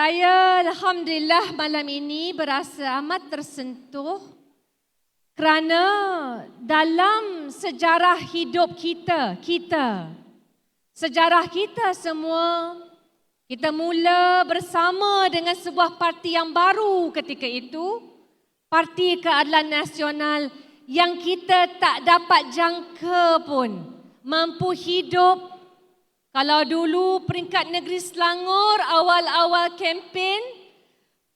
Saya Alhamdulillah malam ini berasa amat tersentuh kerana dalam sejarah hidup kita, kita, sejarah kita semua, kita mula bersama dengan sebuah parti yang baru ketika itu, Parti Keadilan Nasional yang kita tak dapat jangka pun mampu hidup kalau dulu peringkat negeri Selangor awal-awal kempen,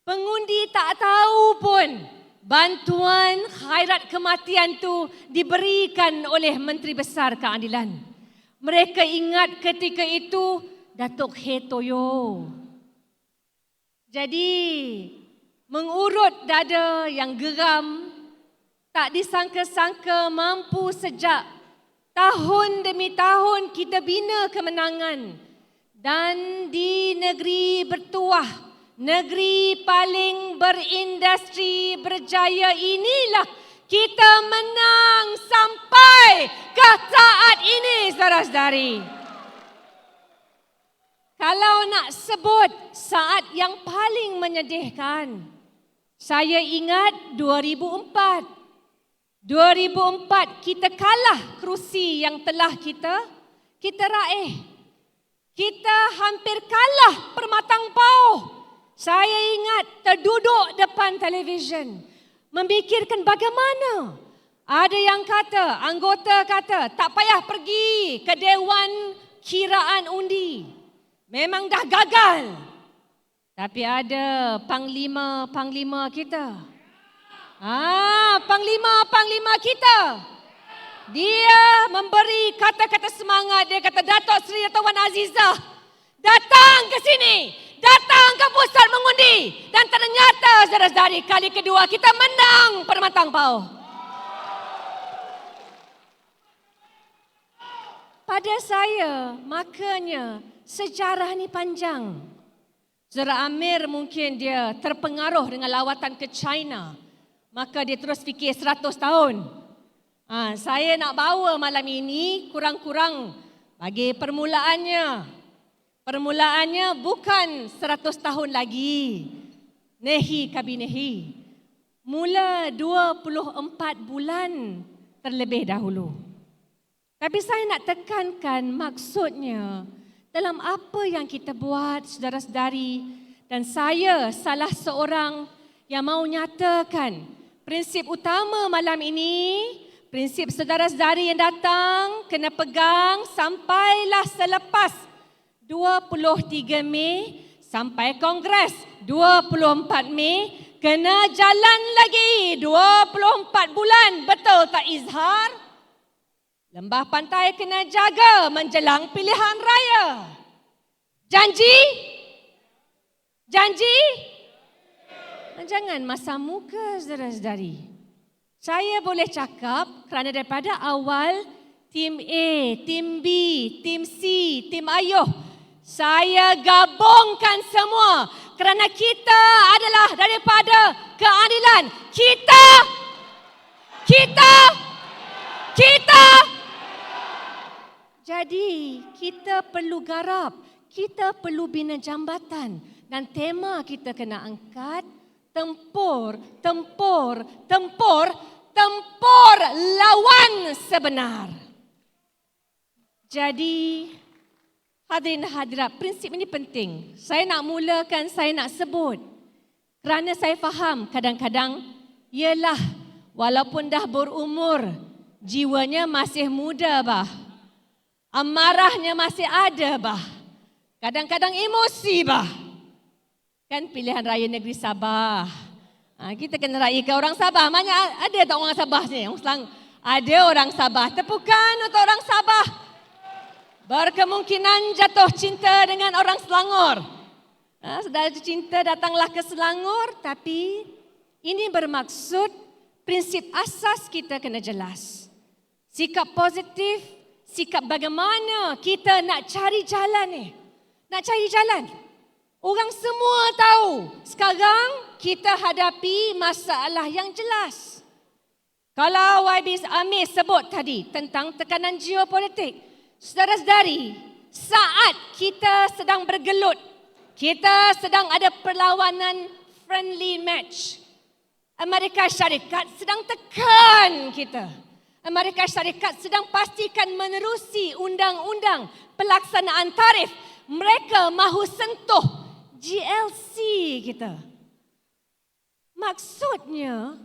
pengundi tak tahu pun bantuan khairat kematian tu diberikan oleh Menteri Besar Keadilan. Mereka ingat ketika itu Datuk Hetoyo. Jadi mengurut dada yang geram tak disangka-sangka mampu sejak Tahun demi tahun kita bina kemenangan dan di negeri bertuah, negeri paling berindustri berjaya inilah kita menang sampai ke saat ini saudara-saudari. Kalau nak sebut saat yang paling menyedihkan, saya ingat 2004. 2004 kita kalah kerusi yang telah kita kita raih. Kita hampir kalah permatang pauh. Saya ingat terduduk depan televisyen memikirkan bagaimana. Ada yang kata, anggota kata, tak payah pergi ke Dewan Kiraan Undi. Memang dah gagal. Tapi ada panglima-panglima kita Ah, panglima-panglima kita. Dia memberi kata-kata semangat. Dia kata, Datuk Seri Datuk Wan Azizah, datang ke sini. Datang ke pusat mengundi. Dan ternyata, saudara-saudari, kali kedua kita menang permatang pau. Pada saya, makanya sejarah ni panjang. Saudara Amir mungkin dia terpengaruh dengan lawatan ke China maka dia terus fikir 100 tahun. Ha, saya nak bawa malam ini kurang-kurang bagi permulaannya. Permulaannya bukan 100 tahun lagi. Nehi kabinehi. Mula 24 bulan terlebih dahulu. Tapi saya nak tekankan maksudnya dalam apa yang kita buat saudara-saudari dan saya salah seorang yang mau nyatakan prinsip utama malam ini, prinsip saudara-saudari yang datang kena pegang sampailah selepas 23 Mei sampai Kongres 24 Mei kena jalan lagi 24 bulan betul tak Izhar? Lembah pantai kena jaga menjelang pilihan raya. Janji? Janji? Jangan masa muka saudara-saudari. Saya boleh cakap kerana daripada awal tim A, tim B, tim C, tim Ayuh saya gabungkan semua kerana kita adalah daripada keadilan. Kita kita kita jadi kita perlu garap, kita perlu bina jambatan dan tema kita kena angkat tempur, tempur, tempur, tempur lawan sebenar. Jadi, hadirin hadirat, prinsip ini penting. Saya nak mulakan, saya nak sebut. Kerana saya faham kadang-kadang, ialah walaupun dah berumur, jiwanya masih muda bah. Amarahnya masih ada bah. Kadang-kadang emosi bah. Kan pilihan raya negeri Sabah. Ha, kita kena raikan orang Sabah. Mana ada tak orang Sabah ni? Orang Selang. Ada orang Sabah. Tepukan untuk orang Sabah. Berkemungkinan jatuh cinta dengan orang Selangor. Ha, jatuh cinta datanglah ke Selangor. Tapi ini bermaksud prinsip asas kita kena jelas. Sikap positif, sikap bagaimana kita nak cari jalan ni. Nak cari jalan. Orang semua tahu sekarang kita hadapi masalah yang jelas. Kalau YB Amir sebut tadi tentang tekanan geopolitik, saudara-saudari, saat kita sedang bergelut kita sedang ada perlawanan friendly match. Amerika Syarikat sedang tekan kita. Amerika Syarikat sedang pastikan menerusi undang-undang pelaksanaan tarif. Mereka mahu sentuh GLC kita. Maksudnya,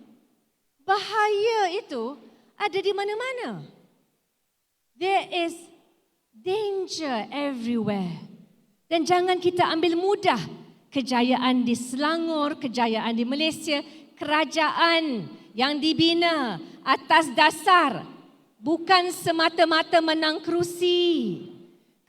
bahaya itu ada di mana-mana. There is danger everywhere. Dan jangan kita ambil mudah kejayaan di Selangor, kejayaan di Malaysia, kerajaan yang dibina atas dasar bukan semata-mata menang kerusi.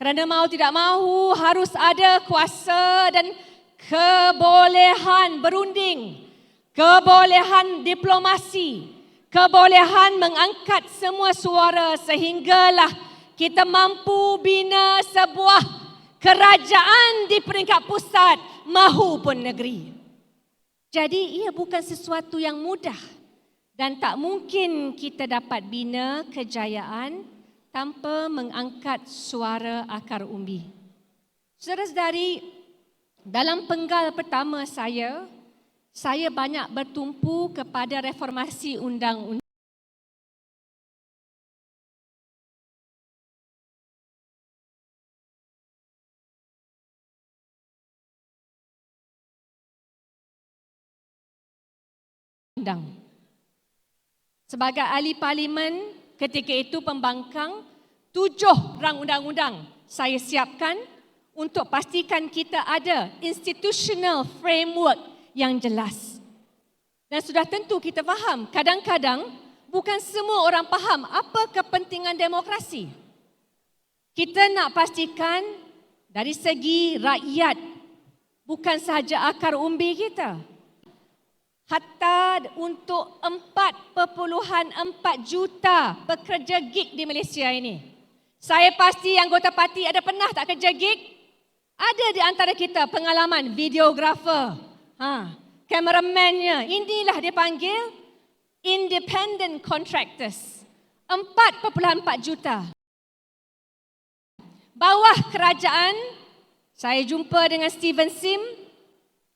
Kerana mau tidak mahu harus ada kuasa dan kebolehan berunding, kebolehan diplomasi, kebolehan mengangkat semua suara sehinggalah kita mampu bina sebuah kerajaan di peringkat pusat mahupun negeri. Jadi ia bukan sesuatu yang mudah dan tak mungkin kita dapat bina kejayaan tanpa mengangkat suara akar umbi. Saudara-saudari, dalam penggal pertama saya, saya banyak bertumpu kepada reformasi undang-undang undang. Sebagai ahli parlimen ketika itu pembangkang tujuh rang undang-undang saya siapkan untuk pastikan kita ada institutional framework yang jelas. Dan sudah tentu kita faham kadang-kadang bukan semua orang faham apa kepentingan demokrasi. Kita nak pastikan dari segi rakyat bukan sahaja akar umbi kita hatta untuk 4.4 juta pekerja gig di Malaysia ini. Saya pasti anggota parti ada pernah tak kerja gig? Ada di antara kita pengalaman videografer, ha, cameramannya. Inilah dia panggil independent contractors. 4.4 juta. Bawah kerajaan, saya jumpa dengan Steven Sim,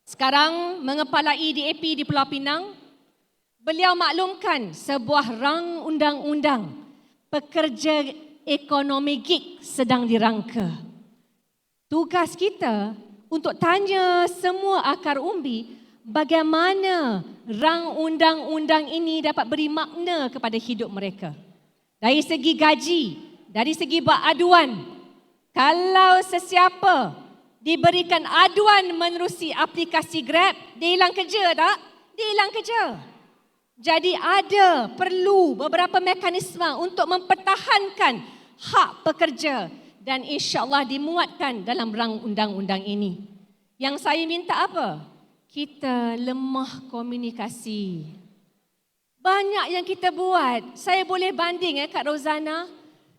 sekarang mengepalai DAP di Pulau Pinang, beliau maklumkan sebuah rang undang-undang pekerja ekonomi gig sedang dirangka. Tugas kita untuk tanya semua akar umbi bagaimana rang undang-undang ini dapat beri makna kepada hidup mereka. Dari segi gaji, dari segi buat aduan, kalau sesiapa diberikan aduan menerusi aplikasi Grab, dia hilang kerja tak? Dia hilang kerja. Jadi ada perlu beberapa mekanisme untuk mempertahankan hak pekerja dan insya-Allah dimuatkan dalam rang undang-undang ini. Yang saya minta apa? Kita lemah komunikasi. Banyak yang kita buat. Saya boleh banding eh Kak Rozana.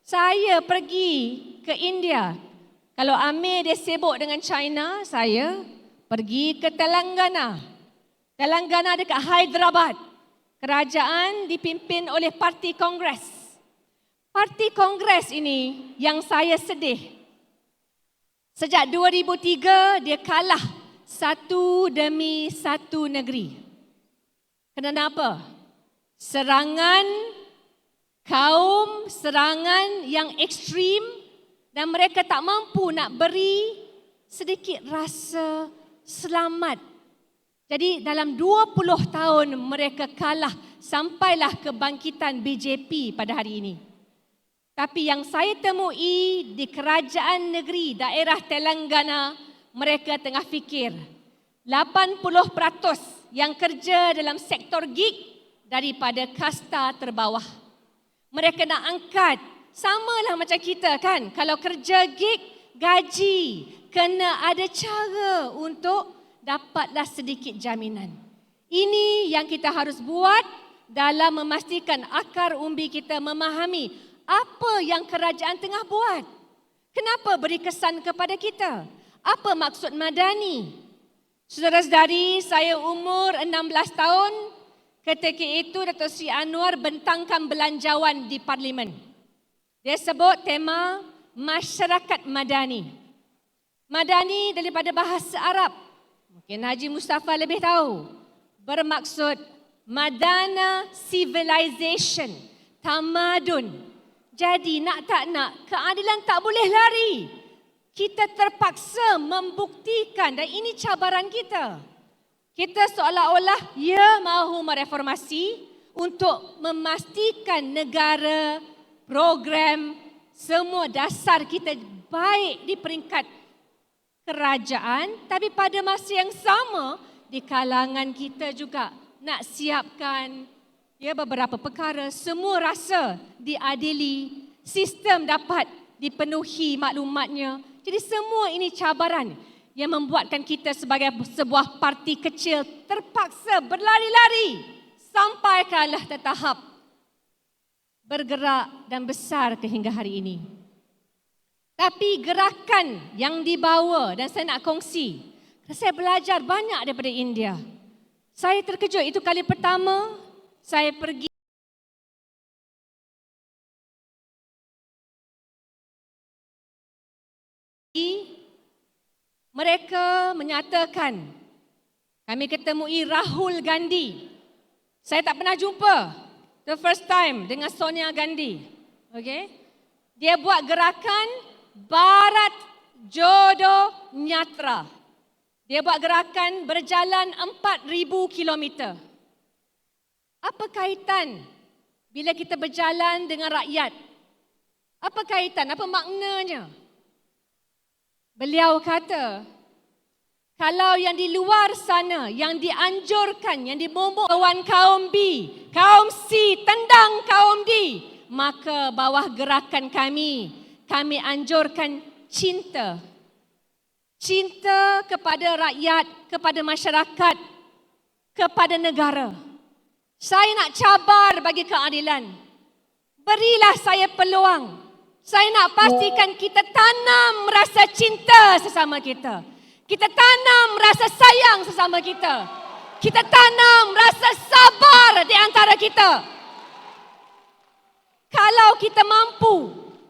Saya pergi ke India kalau Amir dia sibuk dengan China, saya pergi ke Telangana. Telangana dekat Hyderabad. Kerajaan dipimpin oleh Parti Kongres. Parti Kongres ini yang saya sedih. Sejak 2003 dia kalah satu demi satu negeri. Kenapa? Serangan kaum, serangan yang ekstrim dan mereka tak mampu nak beri sedikit rasa selamat. Jadi dalam 20 tahun mereka kalah sampailah kebangkitan BJP pada hari ini. Tapi yang saya temui di kerajaan negeri daerah Telangana, mereka tengah fikir 80% yang kerja dalam sektor gig daripada kasta terbawah. Mereka nak angkat sama lah macam kita kan. Kalau kerja gig, gaji. Kena ada cara untuk dapatlah sedikit jaminan. Ini yang kita harus buat dalam memastikan akar umbi kita memahami apa yang kerajaan tengah buat. Kenapa beri kesan kepada kita? Apa maksud madani? Saudara-saudari, saya umur 16 tahun. Ketika itu Datuk Sri Anwar bentangkan belanjawan di parlimen. Dia sebut tema masyarakat madani. Madani daripada bahasa Arab. Mungkin Haji Mustafa lebih tahu. Bermaksud Madana Civilization. Tamadun. Jadi nak tak nak, keadilan tak boleh lari. Kita terpaksa membuktikan dan ini cabaran kita. Kita seolah-olah ya mahu mereformasi untuk memastikan negara, program, semua dasar kita baik di peringkat kerajaan tapi pada masa yang sama di kalangan kita juga nak siapkan ya beberapa perkara. Semua rasa diadili sistem dapat dipenuhi maklumatnya. Jadi semua ini cabaran yang membuatkan kita sebagai sebuah parti kecil terpaksa berlari-lari sampai kalah tertahap bergerak dan besar ke hingga hari ini. Tapi gerakan yang dibawa dan saya nak kongsi, saya belajar banyak daripada India. Saya terkejut itu kali pertama saya pergi mereka menyatakan kami ketemui Rahul Gandhi. Saya tak pernah jumpa the first time dengan Sonia Gandhi. Okay? Dia buat gerakan Barat Jodoh Nyatra. Dia buat gerakan berjalan 4,000 kilometer. Apa kaitan bila kita berjalan dengan rakyat? Apa kaitan? Apa maknanya? Beliau kata, kalau yang di luar sana, yang dianjurkan, yang dimombok kawan kaum B, kaum C, tendang kaum D, maka bawah gerakan kami, kami anjurkan cinta. Cinta kepada rakyat, kepada masyarakat, kepada negara. Saya nak cabar bagi keadilan. Berilah saya peluang. Saya nak pastikan kita tanam rasa cinta sesama kita. Kita tanam rasa sayang sesama kita. Kita tanam rasa sabar di antara kita. Kalau kita mampu,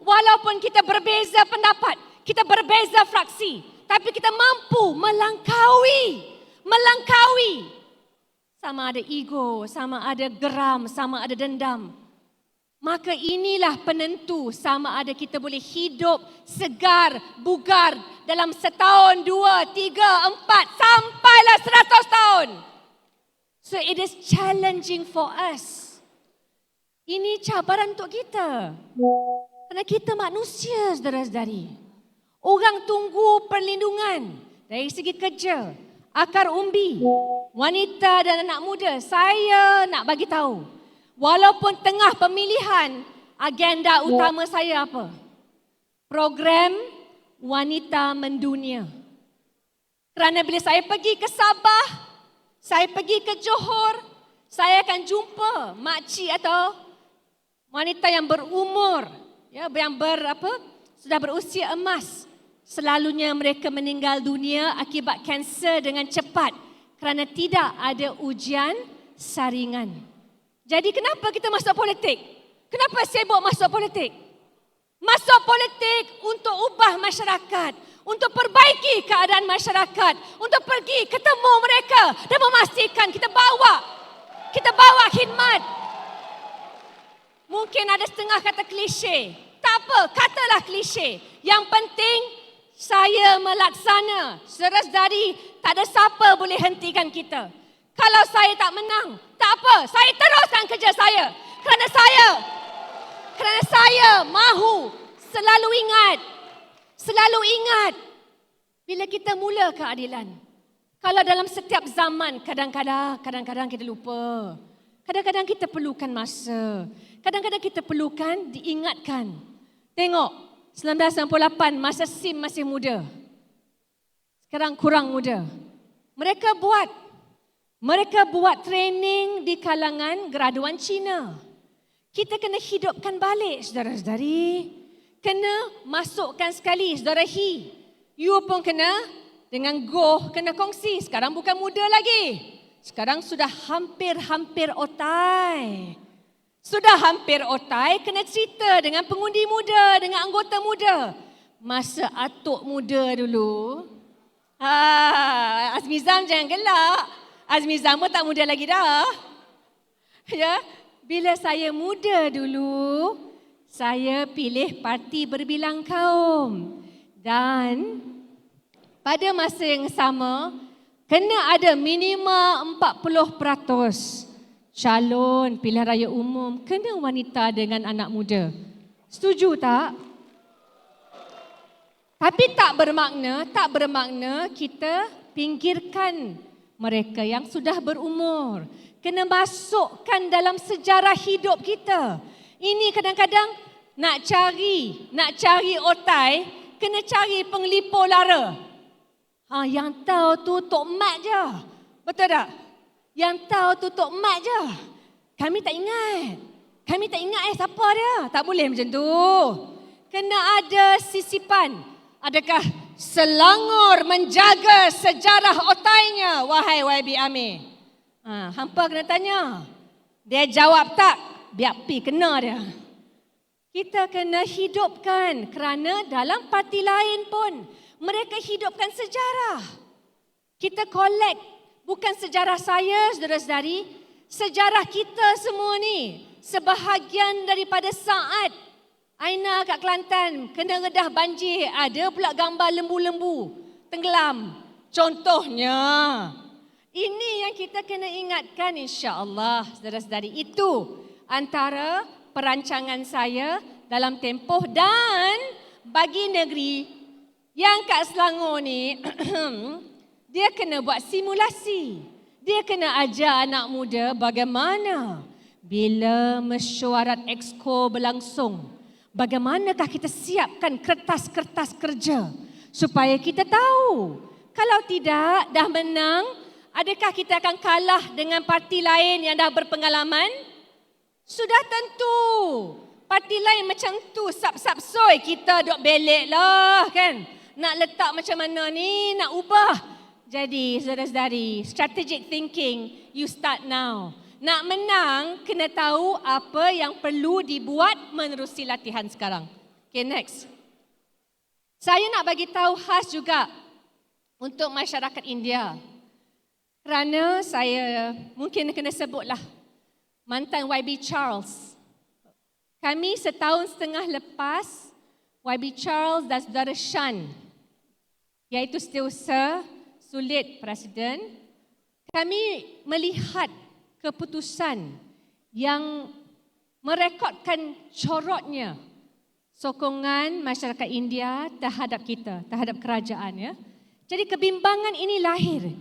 walaupun kita berbeza pendapat, kita berbeza fraksi, tapi kita mampu melangkaui, melangkaui. Sama ada ego, sama ada geram, sama ada dendam. Maka inilah penentu sama ada kita boleh hidup segar, bugar dalam setahun, dua, tiga, empat, sampailah seratus tahun. So it is challenging for us. Ini cabaran untuk kita. Kerana kita manusia, saudara-saudari. Orang tunggu perlindungan dari segi kerja, akar umbi, wanita dan anak muda. Saya nak bagi tahu. Walaupun tengah pemilihan, agenda utama saya apa? Program Wanita Mendunia. Kerana bila saya pergi ke Sabah, saya pergi ke Johor, saya akan jumpa makcik atau wanita yang berumur, ya, yang ber apa? Sudah berusia emas. Selalunya mereka meninggal dunia akibat kanser dengan cepat kerana tidak ada ujian saringan. Jadi kenapa kita masuk politik? Kenapa sibuk masuk politik? Masuk politik untuk ubah masyarakat, untuk perbaiki keadaan masyarakat, untuk pergi ketemu mereka dan memastikan kita bawa kita bawa khidmat. Mungkin ada setengah kata klise. Tak apa, katalah klise. Yang penting saya melaksana. Seras dari tak ada siapa boleh hentikan kita. Kalau saya tak menang, tak apa, saya teruskan kerja saya. Kerana saya, kerana saya mahu selalu ingat, selalu ingat bila kita mula keadilan. Kalau dalam setiap zaman, kadang-kadang, kadang-kadang kita lupa. Kadang-kadang kita perlukan masa. Kadang-kadang kita perlukan diingatkan. Tengok, 1998 masa SIM masih muda. Sekarang kurang muda. Mereka buat mereka buat training di kalangan graduan Cina. Kita kena hidupkan balik, saudara-saudari. Kena masukkan sekali, saudara Hi. You pun kena dengan Goh kena kongsi. Sekarang bukan muda lagi. Sekarang sudah hampir-hampir otai. Sudah hampir otai, kena cerita dengan pengundi muda, dengan anggota muda. masa atuk muda dulu. Ha, Azmizam jangan gelak. Azmizam pun tak muda lagi dah. Ya, bila saya muda dulu, saya pilih parti berbilang kaum. Dan pada masa yang sama, kena ada minima 40% calon pilihan raya umum kena wanita dengan anak muda. Setuju tak? Tapi tak bermakna, tak bermakna kita pinggirkan mereka yang sudah berumur. Kena masukkan dalam sejarah hidup kita. Ini kadang-kadang nak cari, nak cari otai, kena cari penglipo lara. Ha, yang tahu tu Tok Mat je. Betul tak? Yang tahu tu Tok Mat je. Kami tak ingat. Kami tak ingat eh siapa dia. Tak boleh macam tu. Kena ada sisipan. Adakah Selangor menjaga sejarah otainya, wahai YB Amir? Ha, hampa kena tanya. Dia jawab tak, biar pi kena dia. Kita kena hidupkan kerana dalam parti lain pun mereka hidupkan sejarah. Kita collect bukan sejarah saya, saudara-saudari, sejarah kita semua ni sebahagian daripada saat Aina kat Kelantan kena redah banjir, ada pula gambar lembu-lembu tenggelam. Contohnya, ini yang kita kena ingatkan insya-Allah saudara-saudari. Itu antara perancangan saya dalam tempoh dan bagi negeri yang kat Selangor ni dia kena buat simulasi. Dia kena ajar anak muda bagaimana bila mesyuarat exco berlangsung bagaimanakah kita siapkan kertas-kertas kerja supaya kita tahu? Kalau tidak dah menang adakah kita akan kalah dengan parti lain yang dah berpengalaman? Sudah tentu. Parti lain macam tu sap-sap soy kita duk belik lah kan? Nak letak macam mana ni nak ubah. Jadi saudara-saudari strategic thinking you start now nak menang, kena tahu apa yang perlu dibuat menerusi latihan sekarang. Okay, next. Saya nak bagi tahu khas juga untuk masyarakat India. Kerana saya mungkin kena sebutlah mantan YB Charles. Kami setahun setengah lepas YB Charles dan saudara Shan iaitu setiausaha sulit presiden kami melihat keputusan yang merekodkan corotnya sokongan masyarakat India terhadap kita, terhadap kerajaan ya. Jadi kebimbangan ini lahir.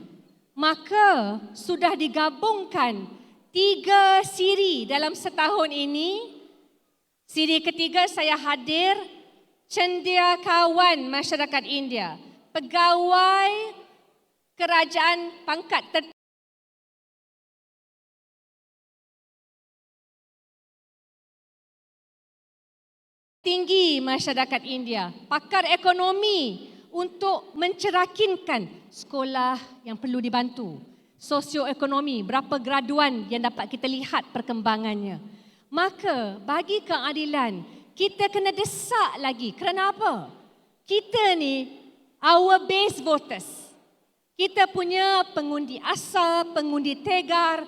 Maka sudah digabungkan tiga siri dalam setahun ini. Siri ketiga saya hadir cendekiawan masyarakat India, pegawai kerajaan pangkat tertinggi tinggi masyarakat India, pakar ekonomi untuk mencerakinkan sekolah yang perlu dibantu, sosioekonomi, berapa graduan yang dapat kita lihat perkembangannya. Maka bagi keadilan, kita kena desak lagi. Kerana apa? Kita ni our base voters. Kita punya pengundi asal, pengundi tegar,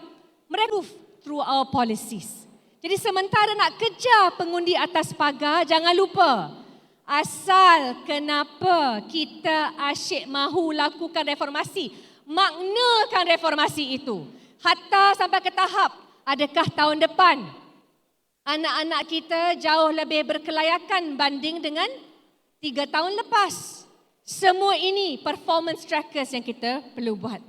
mereka through our policies. Jadi sementara nak kejar pengundi atas pagar, jangan lupa asal kenapa kita asyik mahu lakukan reformasi. Maknakan reformasi itu. Hatta sampai ke tahap, adakah tahun depan anak-anak kita jauh lebih berkelayakan banding dengan tiga tahun lepas. Semua ini performance trackers yang kita perlu buat.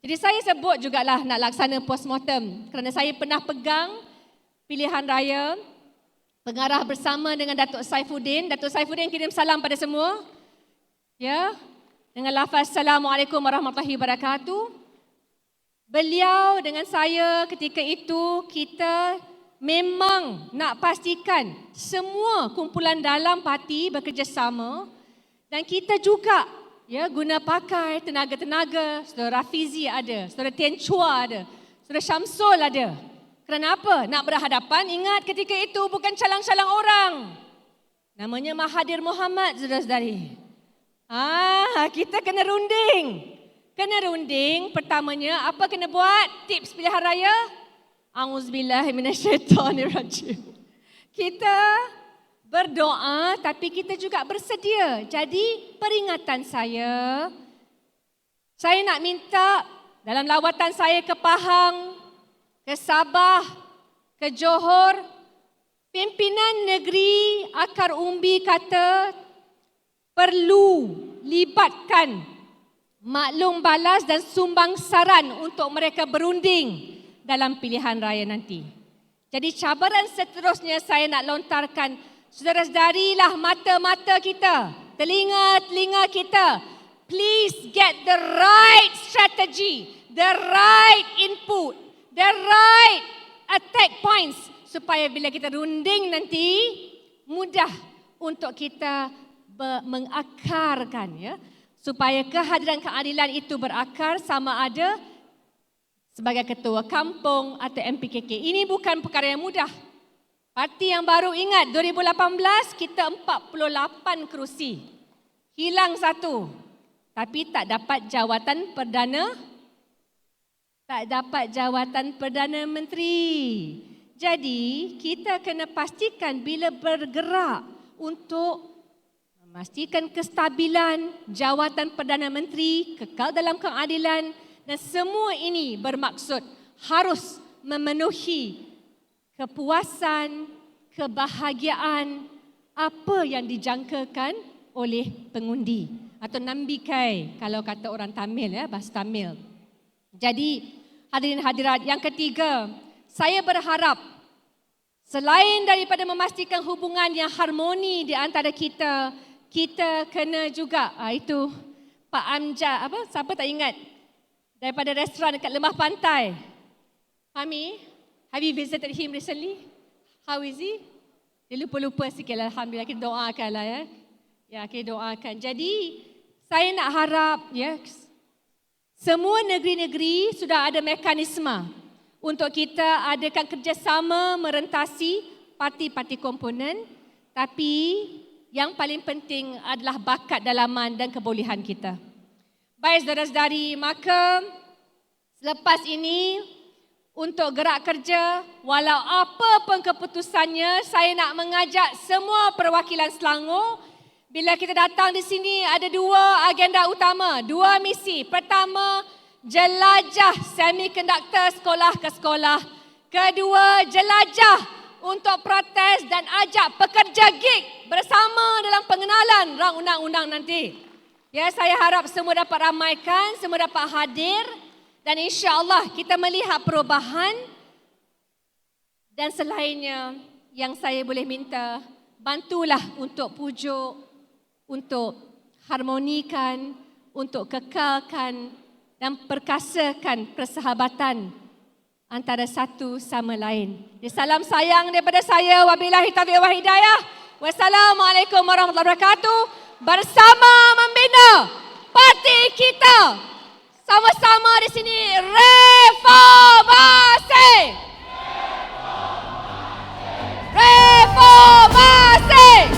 Jadi saya sebut jugalah nak laksana postmortem kerana saya pernah pegang pilihan raya pengarah bersama dengan Datuk Saifuddin. Datuk Saifuddin kirim salam pada semua. Ya. Dengan lafaz Assalamualaikum warahmatullahi wabarakatuh. Beliau dengan saya ketika itu kita memang nak pastikan semua kumpulan dalam parti bekerjasama dan kita juga ya guna pakai tenaga-tenaga saudara Rafizi ada, saudara Tian Chua ada, saudara Syamsul ada. Kerana apa? Nak berhadapan, ingat ketika itu bukan calang-calang orang. Namanya Mahathir Muhammad, saudara-saudari. Ah, kita kena runding. Kena runding. Pertamanya, apa kena buat? Tips pilihan raya? Auzubillahiminasyaitonirrajim. Kita berdoa tapi kita juga bersedia. Jadi peringatan saya, saya nak minta dalam lawatan saya ke Pahang, ke Sabah, ke Johor, pimpinan negeri akar umbi kata perlu libatkan maklum balas dan sumbang saran untuk mereka berunding dalam pilihan raya nanti. Jadi cabaran seterusnya saya nak lontarkan saudara-saudarilah mata-mata kita, telinga-telinga kita. Please get the right strategy, the right input, the right attack points supaya bila kita runding nanti mudah untuk kita mengakarkan ya supaya kehadiran keadilan itu berakar sama ada sebagai ketua kampung atau MPKK. Ini bukan perkara yang mudah. Parti yang baru ingat 2018 kita 48 kerusi. Hilang satu. Tapi tak dapat jawatan perdana. Tak dapat jawatan perdana menteri. Jadi kita kena pastikan bila bergerak untuk memastikan kestabilan jawatan perdana menteri kekal dalam keadilan dan semua ini bermaksud harus memenuhi kepuasan, kebahagiaan apa yang dijangkakan oleh pengundi atau nambikai kalau kata orang Tamil ya bahasa Tamil. Jadi hadirin hadirat yang ketiga, saya berharap selain daripada memastikan hubungan yang harmoni di antara kita, kita kena juga ah, itu Pak Amjad apa siapa tak ingat daripada restoran dekat lembah pantai. Hami, have you visited him recently? How is he? Dia lupa-lupa sikit lah. Alhamdulillah kita doakan lah ya. Ya, kita doakan. Jadi, saya nak harap ya, semua negeri-negeri sudah ada mekanisme untuk kita adakan kerjasama merentasi parti-parti komponen. Tapi, yang paling penting adalah bakat dalaman dan kebolehan kita. Baik saudara-saudari, maka selepas ini untuk gerak kerja, walau apa pun keputusannya, saya nak mengajak semua perwakilan Selangor bila kita datang di sini ada dua agenda utama, dua misi. Pertama, jelajah semiconductor sekolah ke sekolah. Kedua, jelajah untuk protes dan ajak pekerja gig bersama dalam pengenalan rang undang-undang nanti. Ya, saya harap semua dapat ramaikan, semua dapat hadir dan insya-Allah kita melihat perubahan dan selainnya yang saya boleh minta bantulah untuk pujuk untuk harmonikan, untuk kekalkan dan perkasakan persahabatan antara satu sama lain. Di salam sayang daripada saya wabillahi taufiq wal hidayah. Wassalamualaikum warahmatullahi wabarakatuh. Bersama membina parti kita. Sama-sama di sini reformasi. Reformasi. reformasi.